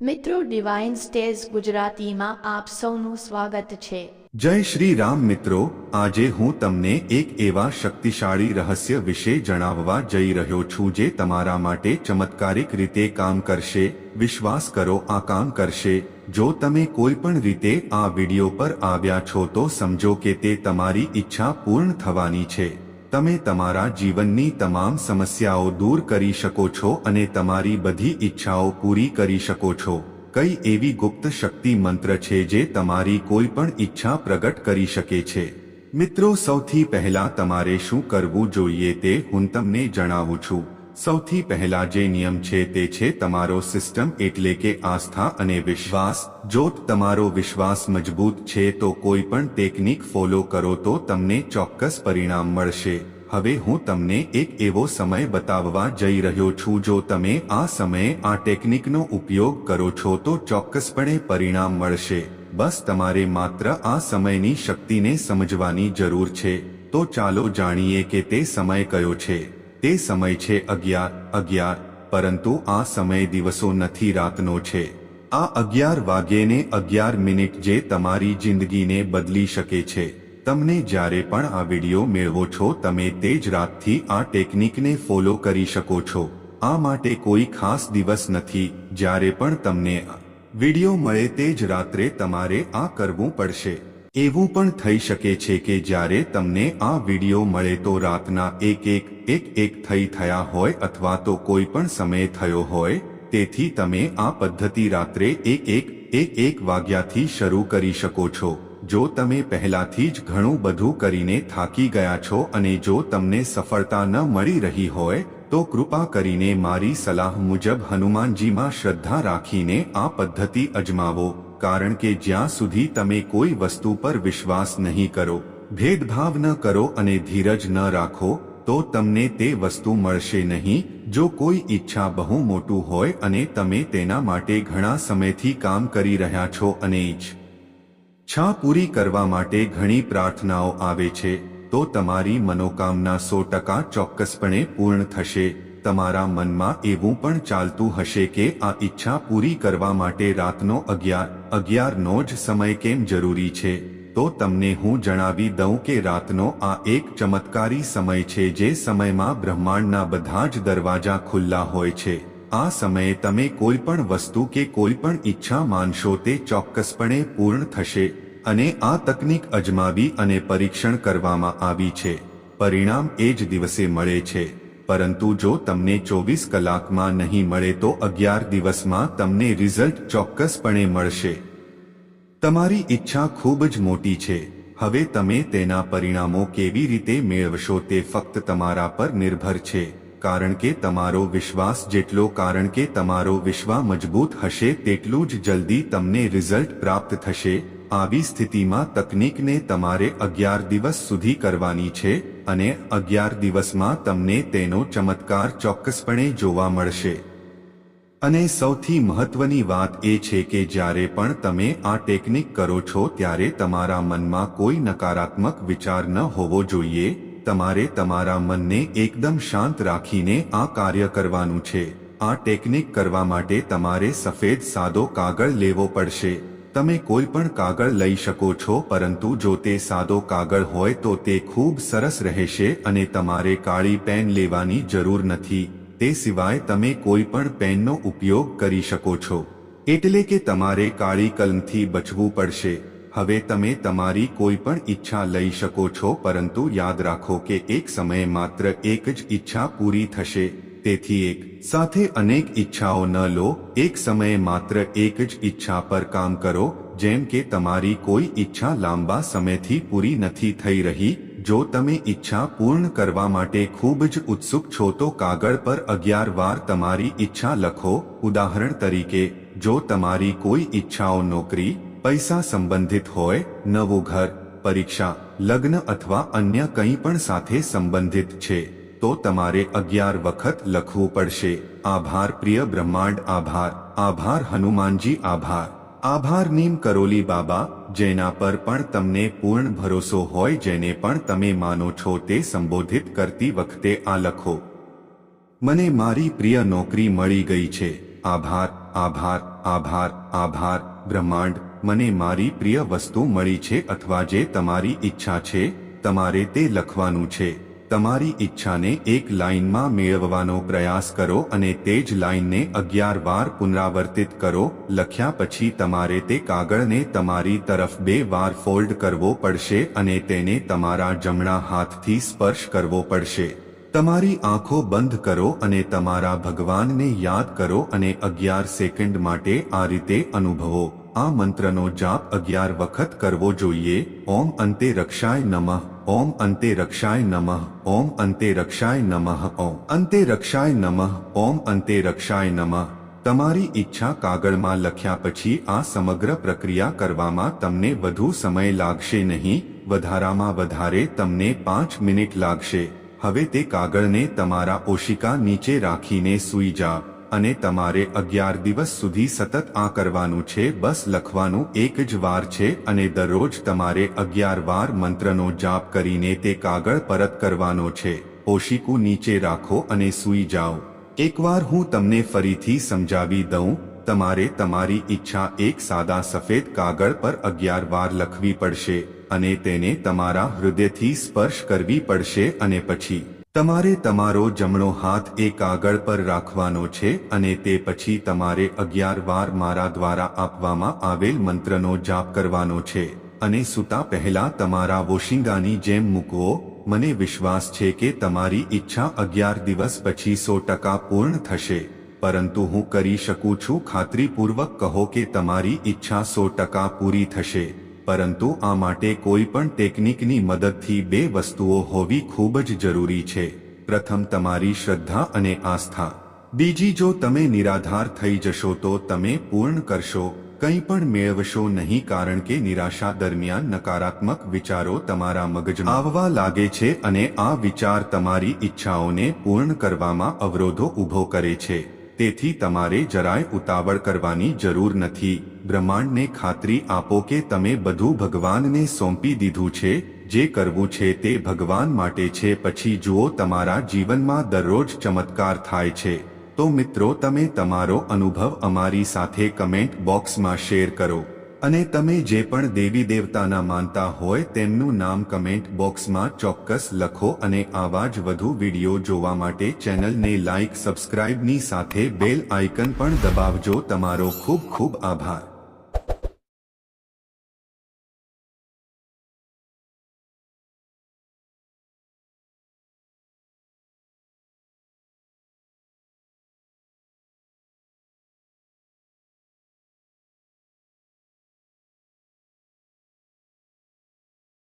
મિત્રો divine stage ગુજરાતીમાં આપ સૌનું સ્વાગત છે. જય શ્રી રામ મિત્રો, આજે હું તમને એક એવા શક્તિશાળી રહસ્ય વિશે જણાવવા જઈ રહ્યો છું જે તમારા માટે ચમત્કારિક રીતે કામ કરશે, વિશ્વાસ કરો, આ કામ કરશે. જો તમે કોઈ પણ રીતે આ વિડિયો પર આવ્યા છો તો સમજો કે તે તમારી ઈચ્છા પૂર્ણ થવાની છે. તમે તમારા જીવનની તમામ સમસ્યાઓ દૂર કરી શકો છો અને તમારી બધી ઈચ્છાઓ પૂરી કરી શકો છો. કઈ એવી ગુપ્ત શક્તિ મંત્ર છે જે તમારી કોઈ પણ ઈચ્છા પ્રગટ કરી શકે છે? મિત્રો, સૌથી પહેલા તમારે શું કરવું જોઈએ તે હું તમને જણાવું છું. સૌથી પહેલા જે નિયમ છે તે છે તમારો સિસ્ટમ એટલે કે આસ્થા અને વિશ્વાસ. જો તમારો વિશ્વાસ મજબૂત છે તો કોઈ પણ ટેકનિક ફોલો કરો તો તમને ચોક્કસ પરિણામ મળશે. હવે હું તમને એક એવો સમય બતાવવા જઈ રહ્યો છું જો તમે આ સમયે આ ટેકનિકનો ઉપયોગ કરો છો તો ચોક્કસપણે પરિણામ મળશે. બસ તમારે માત્ર આ સમયની શક્તિને સમજવાની જરૂર છે. તો ચાલો જાણીએ કે તે સમય કયો છે. તે સમય છે અગિયાર અગિયાર, પરંતુ આ સમય દિવસો નથી રાતનો છે. આ અગિયાર વાગ્યેને અગિયાર મિનિટ જે તમારી જિંદગીને બદલી શકે છે. તમને જ્યારે પણ આ વિડિયો મેળવો છો, તમે તે જ રાતથી આ ટેકનિકને ફોલો કરી શકો છો. આ માટે કોઈ ખાસ દિવસ નથી, જ્યારે પણ તમને આ વિડિયો મળે તે જ રાત્રે તમારે આ કરવું પડશે. એવું પણ થઈ શકે છે કે જ્યારે તમને આ વિડિયો મળે તો રાતના એક એક એક એક થઈ થયા હોય અથવા તો કોઈ પણ સમયે થયો હોય, તેથી તમે આ પદ્ધતિ રાત્રે એક એક એક એક વાગ્યાથી શરૂ કરી શકો છો. જો તમે પહેલાથી જ ઘણું બધું કરીને થાકી ગયા છો અને જો તમને સફળતા ન મળી રહી હોય, તો કૃપા કરીને મારી સલાહ મુજબ હનુમાનજીમાં શ્રદ્ધા રાખીને આ પદ્ધતિ અજમાવો. કારણ કે જ્યાં સુધી તમે કોઈ વસ્તુ પર વિશ્વાસ નહીં કરો, ભેદભાવ ન કરો અને ધીરજ ન રાખો, તો તમને તે વસ્તુ મળશે નહીં, જો કોઈ ઈચ્છા બહુ મોટું હોય અને તમે તેના માટે ઘણા સમયથી કામ કરી રહ્યા છો અને ઈચ્છા પૂરી કરવા માટે ઘણી પ્રાર્થનાઓ આવે છે, તો તમારી મનોકામના સો ટકા ચોક્કસપણે પૂર્ણ થશે. તમારા મનમાં એવું પણ ચાલતું હશે કે આ ઈચ્છા પૂરી કરવા માટે રાતનો અગિયાર, અગિયારનો જ સમય કેમ જરૂરી છે? તો તમને હું જણાવી દઉં કે રાતનો આ એક ચમત્કારી સમય છે જે સમયમાં બ્રહ્માંડના બધા જ દરવાજા ખુલ્લા હોય છે. આ સમયે તમે કોઈ પણ વસ્તુ કે કોઈ પણ ઈચ્છા માનશો તે ચોક્કસપણે પૂર્ણ થશે અને આ તકનીક અજમાવી અને પરીક્ષણ કરવામાં આવી છે. પરિણામ એ જ દિવસે મળે છે. પરંતુ જો તમને ચોવીસ કલાકમાં નહીં મળે તો અગિયાર દિવસમાં તમને રિઝલ્ટ ચોક્કસપણે મળશે. તમારી ઈચ્છા ખૂબ જ મોટી છે. હવે તમે તેના પરિણામો કેવી રીતે મેળવશો તે ફક્ત તમારા પર નિર્ભર છે. કારણ કે તમારો વિશ્વાસ જેટલો કારણ કે તમારો વિશ્વા મજબૂત હશે, તેટલું જ જલ્દી તમને રિઝલ્ટ પ્રાપ્ત થશે. આવી સ્થિતિમાં તકનીકને તમારે અગિયાર દિવસ સુધી કરવાની છે અને અગિયાર દિવસમાં તમને તેનો ચમત્કાર ચોક્કસપણે જોવા મળશે. અને સૌથી મહત્વની વાત એ છે કે જ્યારે પણ તમે આ ટેકનિક કરો છો ત્યારે તમારા મનમાં કોઈ નકારાત્મક વિચાર ન હોવો જોઈએ, તમારે તમારા મનને એકદમ શાંત રાખીને આ કાર્ય કરવાનું છે. આ ટેકનિક કરવા માટે તમારે સફેદ સાદો કાગળ લેવો પડશે. તમે કોઈ પણ કાગળ લઈ શકો છો, પરંતુ જો તે સાદો કાગળ હોય તો તે ખૂબ સરસ રહેશે અને તમારે કાળી પેન લેવાની જરૂર નથી. તે સિવાય તમે કોઈ પણ પેનનો ઉપયોગ કરી શકો છો. એટલે કે તમારે કાળી કલમથી બચવું પડશે. હવે તમે તમારી કોઈ પણ ઈચ્છા લઈ શકો છો, પરંતુ યાદ રાખો કે એક સમયે માત્ર એક જ ઈચ્છા પૂરી થશે. તેથી એક સાથે અનેક ઈચ્છાઓ ન લો, એક સમયે માત્ર એક જ ઈચ્છા પર કામ કરો, જેમ કે તમારી કોઈ ઈચ્છા લાંબા સમયથી પૂરી નથી થઈ રહી, જો તમે ઈચ્છા પૂર્ણ કરવા માટે ખૂબ જ ઉત્સુક છો તો કાગળ પર અગિયાર વાર તમારી ઈચ્છા લખો. ઉદાહરણ તરીકે, જો તમારી કોઈ ઈચ્છાઓ નોકરી, પૈસા સંબંધિત હોય, નવું ઘર, પરીક્ષા, લગ્ન અથવા અન્ય કંઈ પણ સાથે સંબંધિત છે તો તમારે અગિયાર વખત લખવું પડશે. આભાર, પ્રિય બ્રહ્માંડ, આભાર. આભાર, હનુમાનજી, આભાર. આભાર, નીમ કરોલી બાબા, જેના પર પણ તમને પૂર્ણ ભરોસો હોય, જેને પણ તમે માનો છો તે સંબોધિત કરતી વખતે આ લખો. મને મારી પ્રિય નોકરી મળી ગઈ છે. આભાર આભાર આભાર આભાર. બ્રહ્માંડ, મને મારી પ્રિય વસ્તુ મળી છે અથવા જે તમારી ઈચ્છા છે, તમારે તે લખવાનું છે. તમારી ઈચ્છાને એક લાઇનમાં મેળવવાનો પ્રયાસ કરો અને તે જ લાઇનને અગિયાર વાર પુનરાવર્તિત કરો, લખ્યા પછી તમારે તે કાગળને તમારી તરફ બે વાર ફોલ્ડ કરવો પડશે અને તેને તમારા જમણા હાથથી સ્પર્શ કરવો પડશે. તમારી આંખો બંધ કરો અને તમારા ભગવાનને યાદ કરો અને અગિયાર સેકન્ડ માટે આ રીતે અનુભવો. આ મંત્રનો જાપ અગિયાર વખત કરવો જોઈએ. ઓમ અંતે રક્ષાય નમઃ. ઓમ અંતે રક્ષાય નમઃ. ઓમ અંતે રક્ષાય નમઃ. ઓમ અંતે રક્ષાય નમઃ. ઓમ અંતે રક્ષાય નમઃ. તમારી ઈચ્છા કાગળમાં લખ્યા પછી આ સમગ્ર પ્રક્રિયા કરવામાં તમને વધુ સમય લાગશે નહીં. વધારામાં વધારે તમને પાંચ મિનિટ લાગશે. હવે તે કાગળને તમારા ઓશિકા નીચે રાખીને સૂઈ જાઓ અને તમારે અગિયાર દિવસ સુધી સતત આ કરવાનું છે, બસ લખવાનું એક જ વાર છે અને દરરોજ તમારે અગિયાર વાર મંત્રનો જાપ કરીને તે કાગળ પરત કરવાનો છે. ઓશિકું નીચે રાખો અને સૂઈ જાઓ. એકવાર હું તમને ફરીથી સમજાવી દઉં, તમારે તમારી ઈચ્છા એક સાદા સફેદ કાગળ પર અગિયાર વાર લખવી પડશે અને તેને તમારા હૃદયથી સ્પર્શ કરવી પડશે અને પછી તમારે તમારો જમણો હાથ એ કાગળ પર રાખવાનો છે અને તે પછી તમારે અગિયાર વાર મારા દ્વારા આપવામાં આવેલ મંત્રનો જાપ કરવાનો છે. અને સૂતા પહેલા તમારા વોશિંગાની જેમ મૂકવો. મને વિશ્વાસ છે કે તમારી ઈચ્છા અગિયાર દિવસ પછી સો ટકા પૂર્ણ થશે. પરંતુ હું કરી શકું છું ખાતરીપૂર્વક કહો કે તમારી ઈચ્છા સો ટકા પૂરી થશે. પરંતુ આ માટે કોઈ પણ ટેકનિકની મદદથી બે વસ્તુઓ હોવી ખૂબ જ જરૂરી છે. પ્રથમ, તમારી શ્રદ્ધા અને આસ્થા. બીજી, જો તમે નિરાધાર થઈ જશો તો તમે પૂર્ણ કરશો. કંઈ પણ મેળવશો નહીં કારણ કે નિરાશા દરમિયાન નકારાત્મક વિચારો તમારા મગજમાં આવવા લાગે છે અને આ વિચાર તમારી ઈચ્છાઓને પૂર્ણ કરવામાં અવરોધો ઊભો કરે છે. તેથી તમારે જરાય ઉતાવળ કરવાની જરૂર નથી. બ્રહ્માંડને ખાતરી આપો કે તમે બધું ભગવાનને સોંપી દીધું છે, જે કરવું છે તે ભગવાન માટે છે. પછી જુઓ, તમારા જીવનમાં દરરોજ ચમત્કાર થાય છે. તો મિત્રો, તમે તમારો અનુભવ અમારી સાથે કમેન્ટ બોક્સમાં શેર કરો. અને તમે જે પણ દેવી દેવતાના માનતા હોય તેમનું નામ કમેન્ટ બોક્સમાં ચોક્કસ લખો અને આવા જ વધુ વીડિયો જોવા માટે ચેનલને લાઇક સબસ્ક્રાઇબની સાથે બેલ આઇકન પણ દબાવજો. તમારો ખૂબ ખૂબ આભાર.